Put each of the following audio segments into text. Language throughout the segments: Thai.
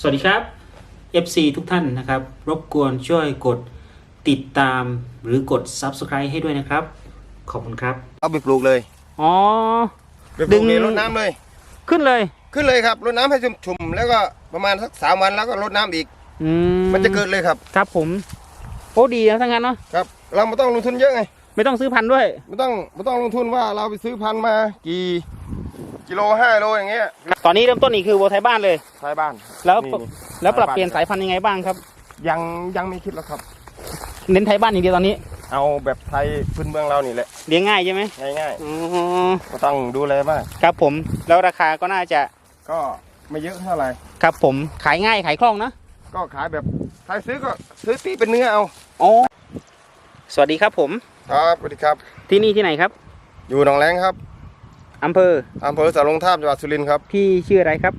สวัสดีครับ FC ทุกท่านนะครับ รบกวนช่วยกดติดตามหรือกด Subscribe ให้ด้วยนะครับ ขอบคุณครับ เอาไปปลูกเลยอ๋อ ไปปลูกดึเลยงรดน้ำเลย ขึ้นเลย ขึ้นเลยครับรดน้ำให้ชุ่มๆแล้วก็ประมาณสักสามวันแล้วก็รดน้ำอีก อืมันจะเกิดเลยครับครับผมโอ้ดีนะทั้งนั้นเนาะครับ เราไม่ต้องลงทุนเยอะไงไม่ต้องซื้อพันธุ์ด้วย ไม่ต้องไม่ต้องลงทุนว่าเราไปซื้อพันธุ์มากี่ กิโลห้าโลอย่างเงี้ยตอนนี้เริ่มต้นนี่คือวัวไทยบ้านเลย ใช้บ้านแล้วนี่แล้วปรับเปลี่ยนสายพันธุ์ยังไงบ้างครับ ยังยังไม่คิดแล้วครับ เน้นไทยบ้านอย่างเดียวตอนนี้เอาแบบไทยพื้นเมืองเรานี่แหละเลี้ยงง่ายใช่ไหมง่ายอ๋อๆไม่ต้องดูแลมาก ครับผมแล้วราคาก็น่าจะก็ไม่เยอะเท่าไหร่ ครับผมขายง่ายขายคล่องนะ ก็ขายแบบใครซื้อก็ซื้อตีเป็นเนื้อเอาอ๋อสวัสดีครับผม ครับสวัสดีครับ ที่นี่ที่ไหนครับ อยู่หนองแรงครับ อำเภออำเภอสารลงทาบจังหวัดสุรินทร์ครับ พี่ชื่ออะไรครับ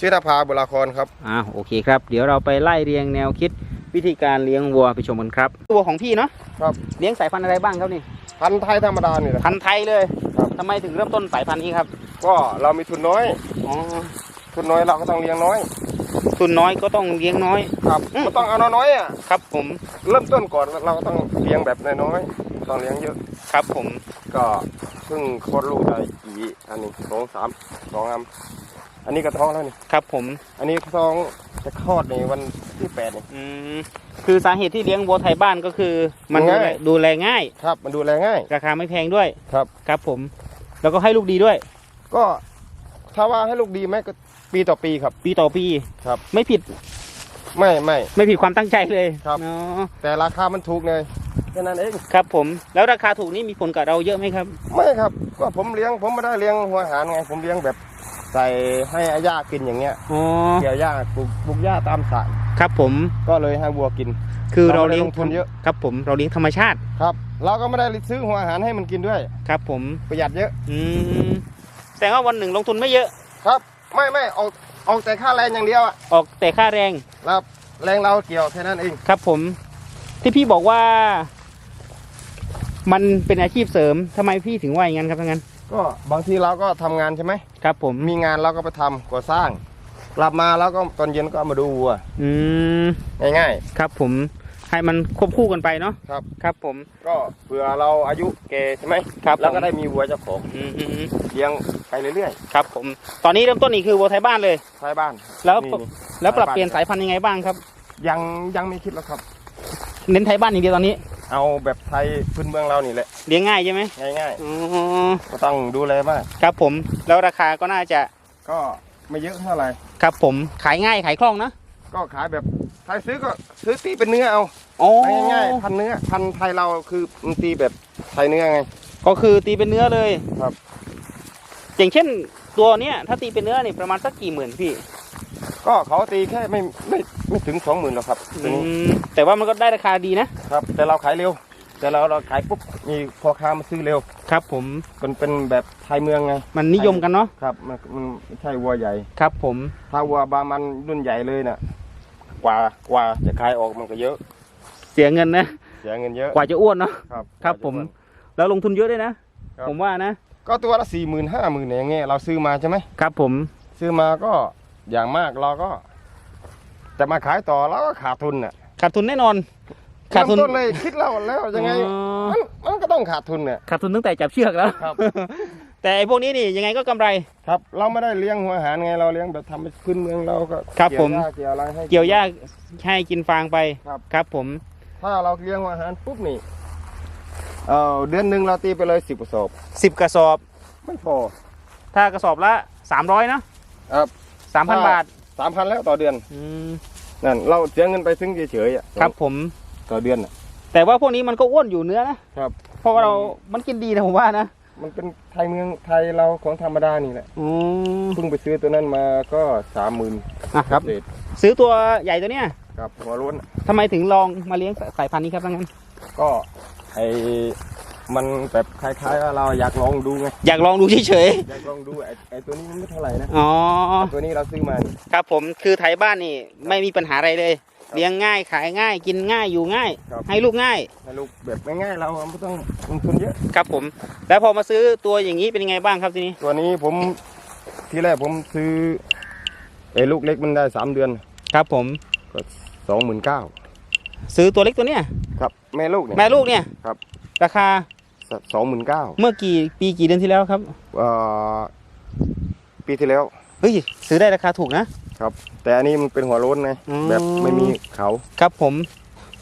ชื่อนาภาบุราครครับ อ่าโอเคครับ เดี๋ยวเราไปไล่เรียงแนวคิดวิธีการเลี้ยงวัวไปชมกันครับวัวของพี่เนาะครับ เลี้ยงสายพันธุ์อะไรบ้างครับนี่ พันธุ์ไทยธรรมดานี่แหละ พันธุ์ไทยเลยครับ ทำไมถึงเริ่มต้นสายพันธุ์นี้ครับ ก็เรามีทุนน้อย อ๋อ ทุนน้อยเราก็ต้องเลี้ยงน้อย ทุนน้อยก็ต้องเลี้ยงน้อย ครับอืม ก็ต้องเอาน้อยๆอะ ครับผม เริ่มต้นก่อนเราก็ต้องเลี้ยงแบบน้อยๆต้องเลี้ยงเยอะ ครับผม ก็เพิ่งคลอดลูกได้กี่อันนี้สองสามสองอันอันนี้ก็ท้องแล้วนี่ครับผม อันนี้ท้องจะคลอดในวันที่แปดนี่ อืมคือสาเหตุที่เลี้ยงวัวไทยบ้านก็คือ มันดูแลง่าย ดูแลง่าย ครับ มันดูแลง่าย ราคาไม่แพงด้วยครับ ครับผม แล้วก็ให้ลูกดีด้วย ก็ถ้าว่าให้ลูกดีไหมก็ปีต่อปีครับ ปีต่อปีครับ ไม่ผิด ไม่ไม่ไม่ผิดความตั้งใจเลยครับ เนาะแต่ราคามันถูกเลย แค่นั้นเองครับผมแล้วราคาถูกนี่มีผลกับเราเยอะไหมครับ ไม่ครับก็ผมเลี้ยงผมไม่ได้เลี้ยงหัวอาหารไง ผมเลี้ยงแบบใส่ให้อาหญ้ากินอย่างเงี้ยอ๋อเกี่ยวหญ้าปลูกปลูกหญ้าตามสระครับผมก็เลยให้วัวกิน คือเราเราไม่ได้เลี้ยงลงทุนเยอะครับผมเราเลี้ยงธรรมชาติครับ เราก็ไม่ได้ซื้อหัวอาหารให้มันกินด้วย ครับ ผมประหยัดเยอะ อืมแสดงว่าวันหนึ่งลงทุนไม่เยอะครับ ไม่ไม่ออกออกแต่ค่าแรงอย่างเดียวอะออกแต่ค่าแรงครับแรงเราเกี่ยวแค่นั้นเองครับผมที่พี่บอกว่า มันเป็นอาชีพเสริมทำไมพี่ถึงว่าอย่างนั้นครับทั้างนั้น ก็บางทีเราก็ทำงานใช่ไหม ครับผม มีงานเราก็ไปทำก่อสร้าง กลับมาแล้วก็ตอนเย็นก็มาดูวัวอืม ง่ายครับผม ให้มันควบคู่กันไปเนาะ ๆครับ ครับผม ก็เผื่อเราอายุแก่ใช่ไหมครับแล้วก็ผม ได้มีวัวเจ้าของอืมอืมอืมเลี้ยงไปเรื่อยครับผม ตอนนี้เริ่มต้นนี่คือวัวไทยบ้านเลย ๆท้ายบ้านแล้วนี่นี่แล้วปรับเปลี่ยนสายพันธุ์ยังไงบ้างครับ ยังยังไม่คิดแล้วครับ เน้นไทยบ้านอย่างเดียวตอนนี้ เอาแบบไทยพื้นเมืองเรานี่แหละ เลี้ยงง่ายใช่ไหมง่ายอ๋อๆก็ต้องดูแลมาก ครับผม แล้วราคาก็น่าจะ ก็ไม่เยอะเท่าไหร่ ครับผม ขายง่ายขายคล่องนะก็ขายแบบใครซื้อก็ซื้อตีเป็นเนื้อเอาโอ้ง่ายๆพันเนื้อพันไทยเราคือมันตีแบบไทยเนื้อไง ก็คือตีเป็นเนื้อเลยครับ อย่างเช่นตัวเนี้ยถ้าตีเป็นเนื้อนี่ประมาณสักกี่หมื่นพี่ ก็เขาตีแค่ไม่ไม่ไม่ถึงสองหมื่นหรอกครับตัวนี้อืมแต่ว่ามันก็ได้ราคาดีนะครับ แต่เราขายเร็ว แต่เราเราขายปุ๊บมีพ่อค้ามาซื้อเร็วครับ ผมเป็นเป็นแบบไทยเมืองไงมันนิยมกันเนาะครับมันมันไม่ใช่วัวใหญ่ครับ ผมถ้าวัวบางมันรุ่นใหญ่เลยน่ะ กว่ากว่าจะขายออกมันก็เยอะ เสียเงินนะเสียเงินเยอะกว่าจะอ้วนเนาะครับครับ ผม แล้วลงทุนเยอะด้วยนะ ครับ ผมว่านะ ก็ตัวละสี่หมื่นห้าหมื่นอย่างเงี้ยเราซื้อมาใช่ไหมครับผม ซื้อมาก็ อย่างมากเราก็ จะมาขายต่อเราก็ขาดทุนน่ะขาดทุนแน่นอน ขาดทุนเริ่มต้นเลยคิดเราแล้วยังไงอ๋อ มันมันก็ต้องขาดทุนเนี่ย ขาดทุนตั้งแต่จับเชือกแล้ว ครับ แต่ไอ้พวกนี้นี่ยังไงก็กำไร ครับ เราไม่ได้เลี้ยงหัวอาหารไงเราเลี้ยงแบบทำเป็นพื้นเมืองเราก็ครับเกี่ยวผมหญ้าเกี่ยวอะไรให้ เกี่ยวหญ้าให้กินฟางไปครับ ครับผม ถ้าเราเลี้ยงหัวอาหารปุ๊บนี่เออเดือนหนึ่งเราตีไปเลยสิบกระสอบสิบกระสอบ ไม่พอถ้ากระสอบละสามร้อยนะครับ สามพันบาทสามพันแล้วต่อเดือนอืมนั่นเราเสียเงินไปซึ่งเฉยๆอะครับผม ต่อเดือนอะ แต่ว่าพวกนี้มันก็อ้วนอยู่เนื้อนะครับ เพราะว่าเรามันกินดีนะผมว่านะมันเป็นไทยเมืองไทยเราของธรรมดานี่แหละอืมเพิ่งไปซื้อตัวนั้นมาก็สามหมื่นนะครับ เศษซื้อตัวใหญ่ตัวเนี้ยครับหัวโล้นทำไมถึงลองมาเลี้ยงสายพันธุ์นี้ครับทั้งนั้นก็ไอ มันแบบคล้ายๆว่าเราอยากลองดูไงอยากลองดูเฉยอยากลองดูไอไอตัวนี้มันไม่เท่าไหร่นะๆอ๋อตัวนี้เราซื้อมานี่ครับผมคือไทยบ้านนี่ไม่มีปัญหาอะไรเลย เลี้ยงง่ายขายง่าย กินง่ายอยู่ง่าย ครับให้ลูกง่ายให้ลูกแบบง่ายๆเราไม่ต้องลงทุนเยอะ ครับผม แล้วพอมาซื้อตัวอย่างนี้เป็นยังไงบ้างครับทีนี้ตัวนี้ผมที่แรกผมซื้อไอ้ลูกเล็กมันได้สามเดือนครับผม ก็สองหมื่นเก้าซื้อตัวเล็กตัวเนี้ยครับแม่ลูกเนี่ย แม่ลูกเนี่ยครับ ราคา สองหมื่นเก้าเมื่อกี่ปีกี่เดือนที่แล้วครับเอ่อปีที่แล้วเฮ้ยซื้อได้ราคาถูกนะครับ แต่อันนี้มันเป็นหัวโล้นไงอืม แบบไม่มีเขาครับผม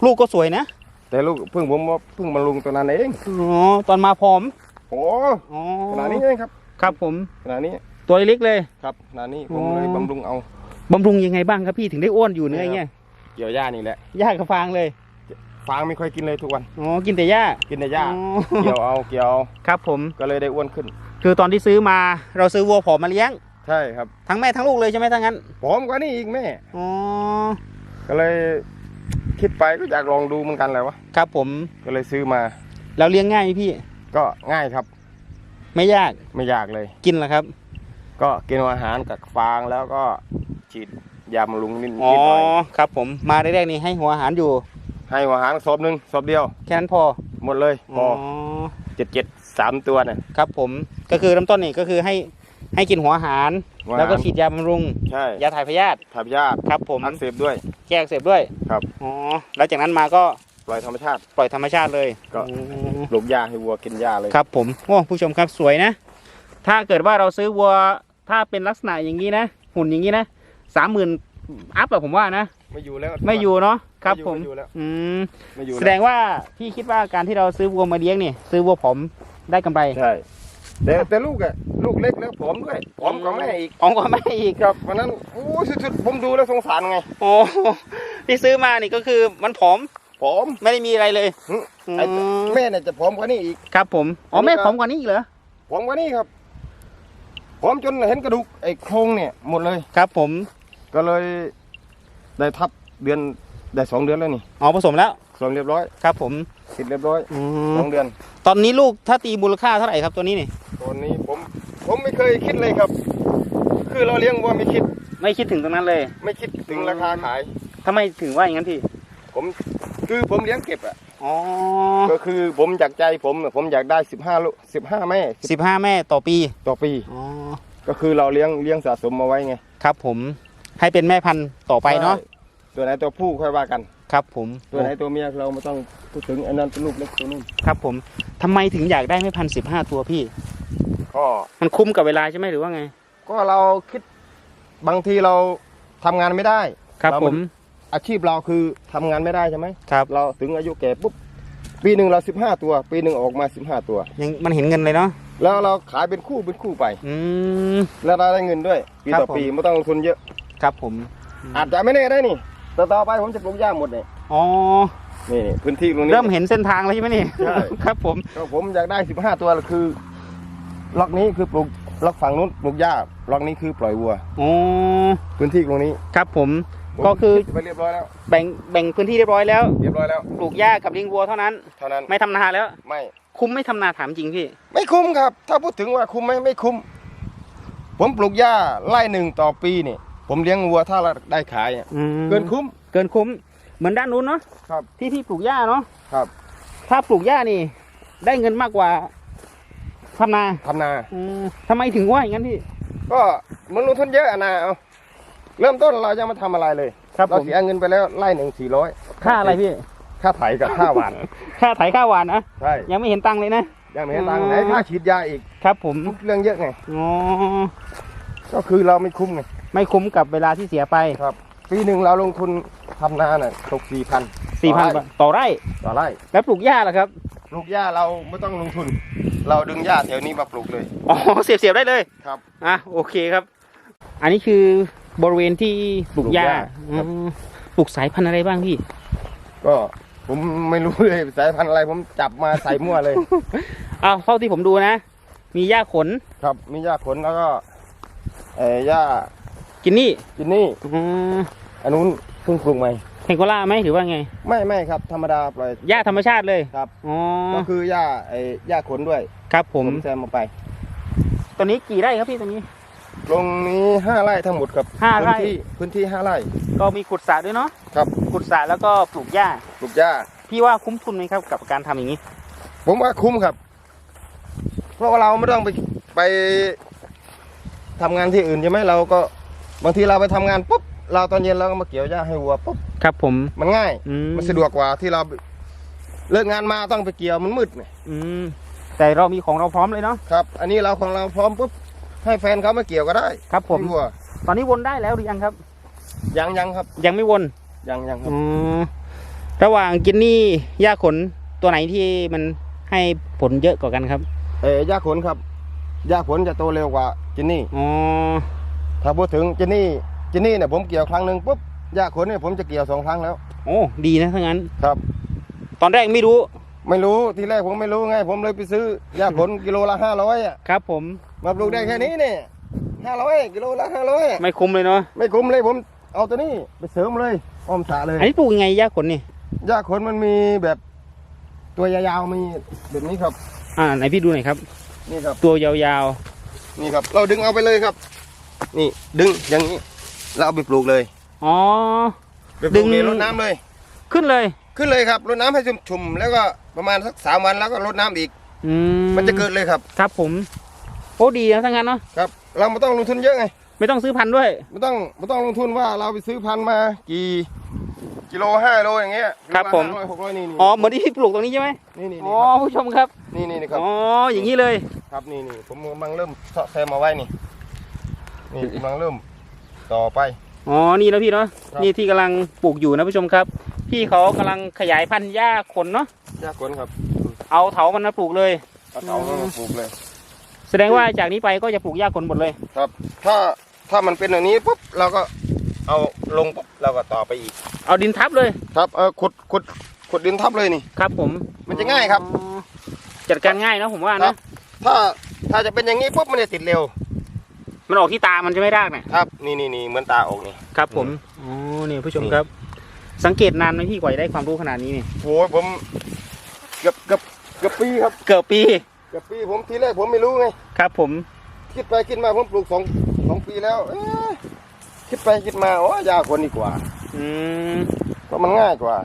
ลูกก็สวยนะแต่ลูกเพิ่งผมว่าเพิ่งมาลุงตัวนั้นเองอ๋อตอนมาพร้อมโอ้อ๋อขนาดนี้เองครับครับผมขนาดนี้ตัวเล็กๆเลย ครับขนาดนี้ผมอ๋อเลยบำรุงเอา บำรุงยังไงบ้างครับพี่ถึงได้อ้วนอยู่เนื้ออย่างเงี้ยเกี่ยวหญ้านี่แหละหญ้ากระฟางเลย ฟางไม่ค่อยกินเลยทุกวัน อ๋อ กินแต่หญ้า กินแต่หญ้าอ๋อเกี่ยวเอาเกี่ยวเอาครับผม ก็เลยได้อ้วนขึ้น คือตอนที่ซื้อมาเราซื้อวัวผอมมาเลี้ยง ใช่ครับ ทั้งแม่ทั้งลูกเลยใช่ไหมทั้งนั้น ผอมกว่านี่อีกแม่ อ๋อ ก็เลยคิดไปก็อยากลองดูเหมือนกันแหละวะ ครับผม ก็เลยซื้อมา แล้วเลี้ยงง่ายไหมพี่ ก็ง่ายครับ ไม่ยาก ไม่ยากเลย กินเหรอครับ ก็กินอาหารกับฟางแล้วก็ฉีดยาบำรุงนิดอ๋อนิดหน่อยครับผม มาแรกๆนี่ให้หัวอาหารอยู่ ให้อาหารศพหนึ่งศพเดียว แค่นั้นพอหมดเลยพอเจ็ดเจ็ดสามตัวน่ะ ครับผมก็คือเริ่มต้นนี่ก็คือให้ให้กินหัวอาหาร หัวอาหาร แล้วก็ฉีดยาบำรุงใช่ยาถ่ายพยาธิทำยาติครับผมอักเสบด้วย แก้อักเสพด้วยครับ อ๋อแล้วจากนั้นมาก็ปล่อยธรรมชาติ ปล่อยธรรมชาติเลยก็ อืมปลูกหญ้าให้วัวกินหญ้าเลยครับผมโอ้ผู้ชมครับสวยนะ ถ้าเกิดว่าเราซื้อวัวถ้าเป็นลักษณะอย่างนี้นะ หุ่นอย่างนี้นะสามหมื่นอัพอะผมว่านะ ไม่อยู่แล้วไม่อยู่เนาะ ครับไผมไม่อยู่แล้วอืมไม่อยู่แสดงว่าพี่คิดว่าการที่เราซื้อวัวมาเลี้ยงนี่ซื้อวัวผอมได้กำไรใช่แต่แต่ลูกอะลูกเล็กแล้วผอมด้วยผอมกว่าแม่อีกอ๋อก็ไม่อีกครับวันนั้นโอ้สุดๆผมดูแล้วสงสารไงโอ้ที่ซื้อมานี่ก็คือมันผอมผอมไม่ได้มีอะไรเลยหึอืมไอ้แม่เนี่ยจะผอมกว่านี้อีกครับ ผมอ๋อแม่ผอมกว่านี้อีกเหรอผอมกว่านี้ครับผอมจนเห็นกระดูกไอ้โครงเนี่ยหมดเลยครับ ผมก็เลยได้ทับเดือน ได้สองเดือนแล้วนี่อ๋อผสมแล้วสมเรียบร้อยครับ ผมติดเรียบร้อยอืสมองเดือน ตอนนี้ลูกถ้าตีมูลค่าเท่าไหร่ครับตัวนี้นี่ ตอนนี้ผมผมไม่เคยคิดเลยครับ คือเราเลี้ยงวัวไม่คิดไม่คิดถึงตรงนั้นเลยไม่คิดถึงราคาขาย ทำไมถึงว่าอย่างนั้นพี่ผมคือผมเลี้ยงเก็บอะอ๋อก็คือผมอยากใจผมอะผมอยากได้สิบห้าลูกสิบห้าแม่สิบห้าแม่ต่อปีต่อปี อ๋อก็คือเราเลี้ยงเลี้ยงสะสมมาไว้ไงครับผมให้เป็นแม่พันธุ์ต่อไปเนาะใช่ ตัวไหนตัวผู้ค่อยว่ากัน ครับผมตัวไหนตัวเมียเราไม่ต้องพูดถึงอันนั้นเป็นลูกเล็กตัวนู้นครับผมทำไมถึงอยากได้แม่พันสิบห้าตัวพี่ ก็มันคุ้มกับเวลาใช่ไหมหรือว่าไง ก็เราคิดบางทีเราทำงานไม่ได้ครับเราผมอาชีพเราคือทำงานไม่ได้ใช่ไหมครับเราถึงอายุแก่ปุ๊บปีหนึ่งเราสิบห้าตัว ปีหนึ่งออกมาสิบห้าตัว ยังมันเห็นเงินเลยเนาะแล้วเราขายเป็นคู่เป็นคู่ไป อืม แล้วเราได้เงินด้วยปีครับต่อผม ปีไม่ต้องลงทุนเยอะ ครับผม อาจจะไม่แน่ได้นี่ ต่อต่อไปผมจะปลูกหญ้าหมดเนี่ยอ๋อนี่นี่พื้นที่ตรงนี้ เริ่มเห็นเส้นทางแล้วใช่ไหมนี่ใช่ ครับผมก็ผมอยากได้สิบห้าตัวคือล็อกนี้คือปลูกล็อกฝั่งนู้นปลูกหญ้าล็อกนี้คือปล่อยวัว อ๋อพื้นที่ตรงนี้ครับผม ผมก็คือดไปเรียบร้อยแล้ว แบ่งแบ่งพื้นที่เรียบร้อยแล้ว เรียบร้อยแล้วปลูกหญ้ากับเลี้ยงวัวเท่านั้น เท่านั้นไม่ทำนาแล้ว ไม่ คุ้มไม่ทำนาถามจริงพี่ ไม่คุ้มครับ ถ้าพูดถึงว่าคุ้มไหมไม่คุ้ม ผมปลูกหญ้าไร่หนึ่งต่อปีนี่ ผมเลี้ยงวัวถ้าเราได้ขายอะอืมเกินคุ้ม เกินคุ้ม เหมือนด้านนู้นเนาะครับ ที่พี่ปลูกหญ้าเนาะครับถ้าปลูกหญ้านี่ ได้เงินมากกว่าทำนาทำนา อืมทำไมถึงว่าอย่างนั้นพี่ ก็มันลงทุนเยอะอะนะเอาเริ่มต้นเราจะมาทำอะไรเลยครับเราผม เสียเงินไปแล้วไร่หนึ่งสี่ร้อยค่าอะไรพี่ ค่าไถกับค่าหวาน ค่าไถค่าหวานนะใช่ยังไม่เห็นตังค์เลยนะ ยังไม่ให้ตังค์อ๋อไหนค่าฉีดยาอีกครับผมเรื่องเยอะไง อ๋อก็คือเราไม่คุ้มไง ไม่คุ้มกับเวลาที่เสียไปครับ ปีหนึ่งเราลงทุนทำนาน่ะตกสี่พันสี่พันต่อไร่ต่อไร่แล้วปลูกหญ้าล่ะครับปลูกหญ้าเราไม่ต้องลงทุน เราดึงหญ้าแถวนี้มาปลูกเลยอ๋อเสียบเสียบได้เลยครับอะโอเคครับ อันนี้คือบริเวณที่ปลูกหญ้าปลูกหญ้าครับอืมปลูกสายพันธุ์อะไรบ้างพี่ ก็ผมไม่รู้เลยสายพันธุ์อะไรผมจับมาใส่มั่วเลยอ้าวเท่าที่ผมดูนะ มีหญ้าขนครับ มีหญ้าขนแล้วก็เอ่อหญ้า กินนี่จินนี่อืมอันนู้นเพิ่งปลูกใหม่เพงโกล่าไหมหรือว่าไงไม่ไม่ครับ ธรรมดาปล่อย หญ้าธรรมชาติเลยครับ อ๋อก็คือหญ้าไอ้หญ้าขนด้วยครับผมแซมมาไปตัวนี้กี่ไร่ครับพี่ตัวนี้ ตรงนี้ห้าไร่ทั้งหมดครับห้าไร่ พื้นที่พื้นที่ห้าไร่ก็มีขุดสระด้วยเนาะครับขุดสระแล้วก็ปลูกหญ้าปลูกหญ้า พี่ว่าคุ้มทุนไหมครับกับการทำอย่างนี้ ผมว่าคุ้มครับ เพราะว่าเราไม่ต้องไปไปทำงานที่อื่นใช่ไหมเราก็ บางทีเราไปทำงานปุ๊บเราตอนเย็นเราก็มาเกี่ยวหญ้าให้วัวปุ๊บครับผม มันง่าย อืม มันสะดวกกว่าที่เราเลิกงานมาต้องไปเกี่ยวมันมืดไงอืมแต่เรามีของเราพร้อมเลยเนาะครับ อันนี้เราของเราพร้อมปุ๊บให้แฟนเขามาเกี่ยวก็ได้ครับผมให้วัวตอนนี้วนได้แล้วหรือยังครับ ยังยังครับยังไม่วนยังยังครับ อ๋อระหว่างกินนี่หญ้าขนตัวไหนที่มันให้ผลเยอะกว่ากันครับเอ้ยหญ้าขนครับหญ้าขนจะโตเร็วกว่าจินนี่อ๋อ ถ้าพูดถึงจินนี่จินนี่เนี่ยผมเกี่ยวครั้งหนึ่งปุ๊บหญ้าขนเนี่ยผมจะเกี่ยวสองครั้งแล้ว โอ้ดีนะถ้างั้น ครับ ตอนแรกไม่รู้ ไม่รู้ทีแรกผมไม่รู้ไง ผมเลยไปซื้อหญ้าขนกิโลละห้าร้อยอะครับผมมาปลูกได้แค่นี้เนี่ยห้าร้อยกิโลละห้าร้อยไม่คุ้มเลยเนาะไม่คุ้มเลยผมเอาตัวนี้ไปเสริมเลยอ้อมสระเลยอันนี้ปลูกยังไงหญ้าขนนี่หญ้าขนมันมีแบบตัวยาวๆมีแบบนี้ครับ อ่าไหนพี่ดูหน่อยครับ นี่ครับ ตัวยาวนี่ครับ เราดึงเอาไปเลยครับ นี่ดึงอย่างนี้เราเอาไปปลูกเลยๆอ๋อ ไปปลูกดึเลยงรดน้ำเลย ขึ้นเลย ขึ้นเลยครับรดน้ำให้ชุ่มๆแล้วก็ประมาณสักสามวันแล้วก็รดน้ำอีก อืมมันจะเกิดเลยครับครับผมโอ้ดีนะถ้างั้นเนาะครับ เราไม่ต้องลงทุนเยอะไงไม่ต้องซื้อพันธุ์ด้วย ไม่ต้องไม่ต้องลงทุนว่าเราไปซื้อพันธุ์มากี่กิโลห้าโลอย่างเงี้ยครับผม ห้าร้อยหกร้อยนี่นี่อ๋อเหมือนที่พี่ปลูกตรงนี้ใช่ไหมนี่นี่อ๋อผู้ชมครับนี่นี่นี่ครับอ๋ออย่างนี้เลยครับนี่นี่ผมกำลังเริ่มเสาะแซมมาไว้นี่ นี่กำลังเริ่มต่อไป อ๋อ นี่นะพี่เนาะ ครับ นี่ที่กำลังปลูกอยู่นะผู้ชมครับ พี่เขากำลังขยายพันธุ์หญ้าขนเนาะ ยากขนครับเอาเถามันมาปลูกเลย เอาเสามาปลูกเลย แสดงว่าจากนี้ไปก็จะปลูกหญ้าขนหมดเลย ครับ ถ้าถ้ามันเป็นอย่างนี้ปุ๊บเราก็เอาลงปุ๊บเราก็ต่อไปอีก เอาดินทับเลย ครับเออขุดขุดขุดดินทับเลยนี่ ครับผมมันจะง่ายครับ อ๋อจัดการง่ายเนอะผมว่าครันะ บ ถ้าถ้าจะเป็นอย่างนี้ปุ๊บมันจะติดเร็ว มันออกที่ตามันจะไม่รากเนี่ยครับนี่นี่นี่เหมือนตาออกนี่ ครับ ผมอ๋อนี่ผู้ชมครับ สังเกตนานไหมพี่กว่าจะได้ความรู้ขนาดนี้นี่โอ้ยผมเกือบเกือบเกือบปีครับเกือบปีเกือบปีผมทีแรกผมไม่รู้ไงครับ ผมคิดไปคิดมาผมปลูกสองสองปีแล้วเอ๊ะคิดไปคิดมาโอ้ยากคนดีกว่า อืมเพราะมันง่ายกว่า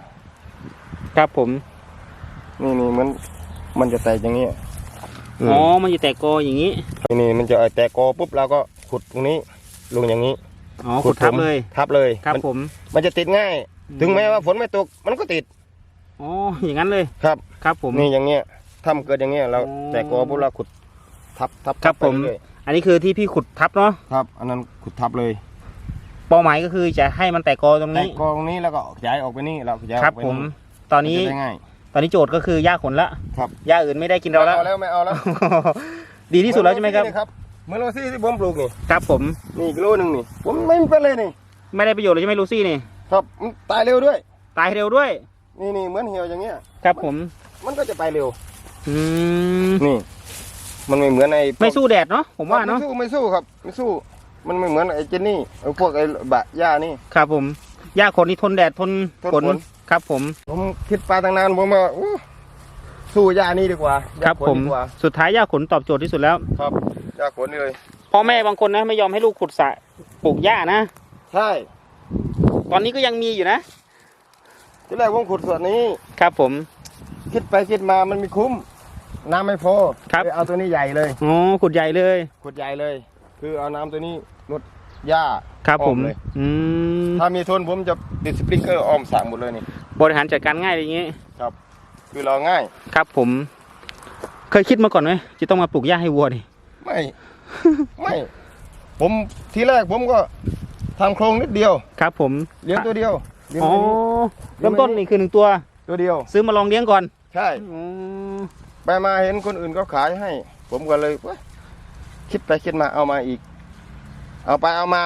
ครับผมนี่นี่มันมันจะแตกอย่างนี้อ๋อมันอยู่แต่กออย่างนี้นี่นี่มันจะแตกกอปุ๊บเราก็ ขุดตรงนี้ลงอย่างนี้อ๋อขุดทับผมเลยทับเลยครับมันผมมันจะติดง่าย ถึงแม้ว่าฝนไม่ตกมันก็ติดอ๋ออย่างนั้นเลยครับครับผมนี่อย่างเงี้ยถ้ามันเกิดอย่างเงี้ยเราอ๋อแตกกอปุ๊บเราขุดทับทับครับทัไปผมเอยอันนี้คือที่พี่ขุดทับเนาะครับ อันนั้นขุดทับเลยเป้าหมายก็คือจะให้มันแตกกอตรงแตกนี้กอตรงนี้แล้วก็ขยายออกไปนี่เราขยายอครับอกไปผมตอนนี้มัจะได้ง่ายตอนนี้โจทย์ก็คือหญ้าขนละครับหญ้าอื่นไม่ได้กินเราไม่แล้วเอาแล้วไม่เอาแล้ว ดีที่สุดแล้วใช่ไหมครับนี่ครับ เหมือนโรซี่ที่ผมปลูกนี่ครับผมนี่กิโลหนึ่งนี่ ผมไม่เป็นเลยนี่ ไม่ได้ประโยชน์เลยใช่ไหมลูซี่นี่ ครับมันตายเร็วด้วย ตายเร็วด้วย นี่นี่เหมือนเหี่ยวอย่างเงี้ย ครับผม มันก็จะไปเร็ว อืมนี่ มันไม่เหมือนไอ้พวกไม่สู้แดดเนาะผมว่าเนาะไม่สู้ไม่สู้ครับ ไม่สู้ มันไม่เหมือนไอ้เจนนี่ไอ้พวกไอ้บะหญ้านี่ ครับผมหญ้าขนนี่ทนแดดทนทนฝนฝนครับผม ผมคิดไปตั้งนานผมว่าอู้ สู้หญ้านี่ดีกว่าหคญ้ารับขนผมดีกว่าสุดท้ายหญ้าขนตอบโจทย์ที่สุดแล้วครับหญ้าขนนี่เลย พ่อแม่บางคนนะไม่ยอมให้ลูกขุดสระปลูกหญ้านะ ใช่ตอนนี้ก็ยังมีอยู่นะ ที่แรกผมขุดส่วนนี้ ครับผม คิดไปคิดมามันไม่คุ้ม น้ำไม่พอครับ เลยเอาตัวนี้ใหญ่เลย อ๋อขุดใหญ่เลย ขุดใหญ่เลย คือเอาน้ำตัวนี้ลดหญ้าครับผม อ้อเลยอืม ถ้ามีทนผมจะติดสปริงเกอร์อ้อมสระหมดเลยนี่ บริหารจัดการง่ายอย่างนี้คื อเราง่าย ครับผม เคยคิดมาก่อนไหมจะต้องมาปลูกหญ้าให้วัวดิไม่ ไม่ ผมทีแรกผมก็ทำโครงนิดเดียว ครับ ผมเลี้ยงตัวเดียวเลี้ยงอ๋อตัวนี้เริ่มต้นนี่คือหนึ่งตัว ตัวเดียว ซื้อมาลองเลี้ยงก่อนใช่อ๋อไปมาเห็นคนอื่นก็ขายให้ ผมก็เลยเว้ยคิดไปคิดมาเอามาอีก เอาไปเอามา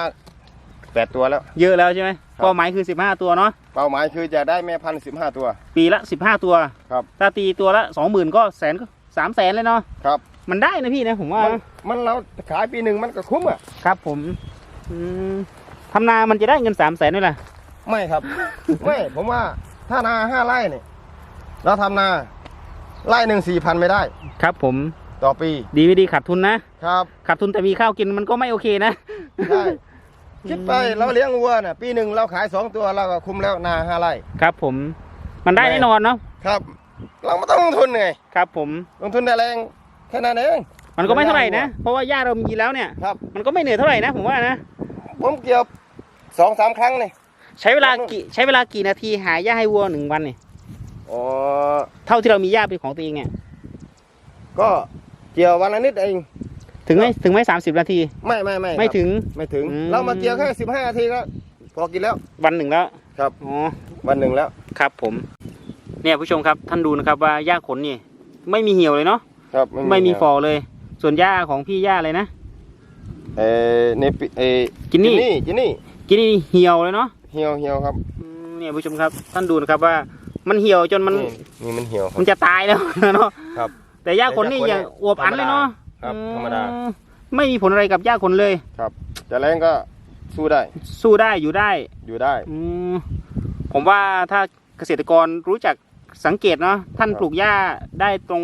แปดตัวแล้ว เยอะแล้วใช่ไหมครับเป้าหมายคือสิบห้าตัวเนาะเป้าหมายคือจะได้แม่พันธุ์สิบห้าตัว ปีละสิบห้าตัวครับถ้าตีตัวละสองหมื่นก็แสนก็สามแสนเลยเนาะครับ มันได้นะพี่นะผมว่ามันมันเราขายปีหนึ่งมันก็คุ้มอะครับผมอืมทำนามันจะได้เงินสามแสนด้วยล่ะ ไม่ครับ ไม่ผมว่าถ้านาห้าไร่เนี่ยเราทำนาไร่หนึ่งสี่พันไม่ได้ ครับผมต่อปี ดีไม่ดีขาดทุนนะครับ ขาดทุนแต่มีข้าวกินมันก็ไม่โอเคนะ ใช่ คิดไปเราเลี้ยงวัวน่ะ ปีหนึ่งเราขายสองตัวเราก็คุ้มแล้วนาห้าไร่ครับผม มันได้ไม่แน่นอนเนาะครับ เราไม่ต้องลงทุนไงครับผมลงทุนแต่แรงแค่นั้นเองมันก็ไม่เท่าไหร่นะเพราะว่าหญ้าเรามีแล้วเนี่ยครับ มันก็ไม่เหนื่อยเท่าไหร่นะผมว่านะผมเกี่ยวสองสามครั้งนี่ใช้เวลากี่ใช้เวลากี่นาทีหาหญ้าให้วัวหนึ่งวันเนี่ยอ๋อเท่าที่เรามีหญ้าเป็นของตัวเองเนี่ยก็เกี่ยววันละนิดเอง ถึงไหมถึงไหมสามสิบนาที ไม่ไม่ไม่ไม่ครับถึง ไม่ถึง อืม เรามาเกี่ยวแค่สิบห้านาทีก็พอกินแล้ว วันหนึ่งแล้วครับ อ๋อ วันหนึ่งแล้ว ครับผม เนี่ยผู้ชมครับท่านดูนะครับว่าหญ้าขนนี่ไม่มีเหี่ยวเลยเนาะครับไม่มีแนวฟอเลย ส่วนหญ้าของพี่หญ้าเลยนะ เออในปีเออกินนี่กินนี่กินนี่เหี่ยวเลยเนาะเหี่ยวเหี่ยวครับอืมเนี่ยผู้ชมครับ ท่านดูนะครับว่ามันเหี่ยวจนมันนี่มันเหี่ยวครัมับ นจะตายแล้ว เนาะครับแต่หญ้าขนนี่แต่หญ้าขนยังอวบอันเลยเนาะ ครับอืธรรมดา ไม่มีผลอะไรกับหญ้าขนเลยครับจะแรงก็สู้ได้ สู้ได้อยู่ได้ อยู่ได้ อืมผมว่าถ้าเกษตรกรรู้จักสังเกตเนาะท่านครับ ปลูกหญ้าได้ตรง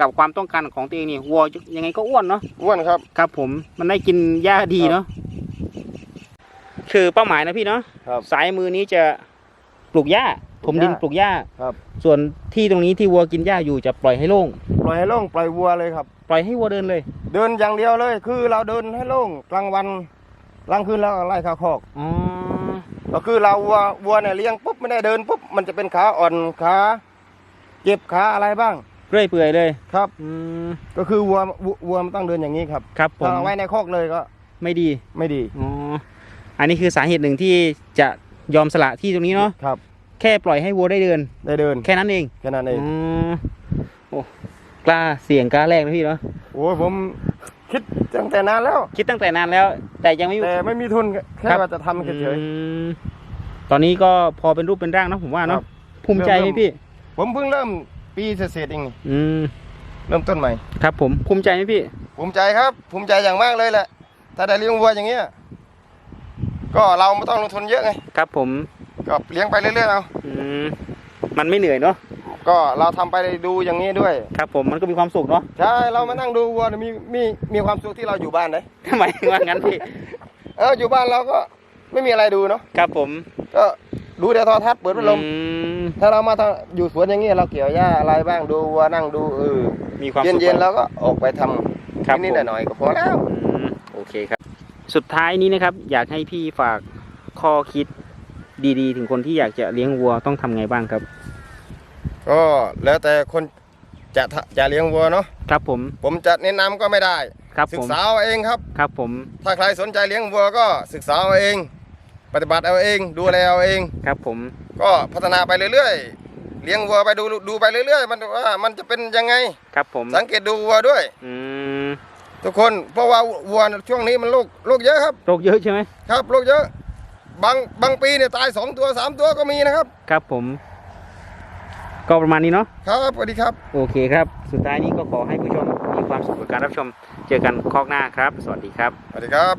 กับความต้องการของตัวเองนี่วัวยังไงก็อ้วนเนาะอ้วนครับ ครับ ผมมันได้กินหญ้าดีครับ เนาะคือเป้าหมายนะพี่เนาะครับ สายมือนี้จะปลูกหญ้าถมดินปลูกหญ้าปลูกหญ้าครับ ส่วนที่ตรงนี้ที่วัวกินหญ้าอยู่จะปล่อยให้โล่งปล่อยให้โล่งปล่อยวัวเลยครับ ปล่อยให้วัวเดินเลย เดินอย่างเดียวเลย คือเราเดินให้โล่งกลางวันกลางคืนเราก็ไล่เข้าคอกอ๋อก็คือเราวัววัวเนี่ยเลี้ยงปุ๊บไม่ได้เดินปุ๊บมันจะเป็นขาอ่อนขาเจ็บขาอะไรบ้าง เรื่อยเปื่อยเลยครับ อืม ก็คือวัววัววัวมันต้องเดินอย่างนี้ครับครับผม ถ้าเอาไว้ในคอกเลยก็ไม่ดีไม่ดีอ๋ออันนี้คือสาเหตุหนึ่งที่จะยอมสละที่ตรงนี้เนาะครับ แค่ปล่อยให้วัวได้เดิน ได้เดินแค่นั้นเองแค่นั้นเอง อืมโอ้ กล้าเสี่ยงกล้าแรกนะพี่เนาะโอ้ยผมคิดตั้งแต่นานแล้ว คิดตั้งแต่นานแล้ว แต่ยังไม่แต่ไม่มีทุนแค่ครับว่าจะทำเฉยอืมตอนนี้ก็พอเป็นรูปเป็นร่างเนอะผมว่าครัเนาะบภูมิใจไหมเริ่มพี่ๆผมเพิ่งเริ่มปีเศษๆเองนี่อืมเริ่มต้นใหม่ ครับ ผมภูมิใจไหมพี่ ภูมิใจครับ ภูมิใจอย่างมากเลยแหละ ถ้าได้เลี้ยงวัวอย่างเงี้ยก็เราไม่ต้องลงทุนเยอะไงครับ ผมก็เลี้ยงไปเรื่อยๆเอาอืมมันไม่เหนื่อยเนาะ ก็เราทำไปดูอย่างนี้ด้วย ครับผมมันก็มีความสุขเนาะใช่เรามานั่งดูวัวเนี่ยมีมีมีความสุขที่เราอยู่บ้านเลยทำไมว่างั้นพี่เอออยู่บ้านเราก็ไม่มีอะไรดูเนาะครับผมก็ดูแต่โทรทัศน์เปิดพัดลม อืมถ้าเรามาทำอยู่สวนอย่างนี้เราเกี่ยวหญ้าอะไรบ้างดูวัวนั่งดูเออมีความเย็นสุข เย็นๆเราก็ออกไปทำครับนิดผม ๆหน่อยๆก็พอแล้ว อืมโอเคครับ สุดท้ายนี้นะครับ อยากให้พี่ฝากข้อคิดดีๆ ถึงคนที่อยากจะเลี้ยงวัวต้องทำไงบ้างครับ ก็แล้วแต่คนจะทะจะเลี้ยงวัวเนาะครับผม ผมจะแนะนำก็ไม่ได้ ครับศึผกม ษาเอาเองครับ ครับผม ถ้าใครสนใจเลี้ยงวัวก็ศึกษาเอาเอง ปฏิบัติเอาเอง ดูแลเอาเอง ครับผม ก็พัฒนาไปเรื่อยๆ เลี้ยงวัวไปดูดูไปเรื่อยๆ มันว่ามันจะเป็นยังไง ครับผม สังเกตดูวัวด้วย อืม ทุกคน เพราะว่าวัวช่วงนี้มันโรคโรคเยอะครับ โรคเยอะใช่ไหม ครับโรคเยอะ บางบางปีเนี่ยตายสองตัวสามตัวก็มีนะครับ ครับผม ก็ประมาณนี้เนาะครับสวัสดีครับ โอเคครับ สุดท้ายนี้ก็ขอให้ผู้ชมมีความสุขกับการรับชม เจอกันคอกหน้าครับ สวัสดีครับ สวัสดีครับ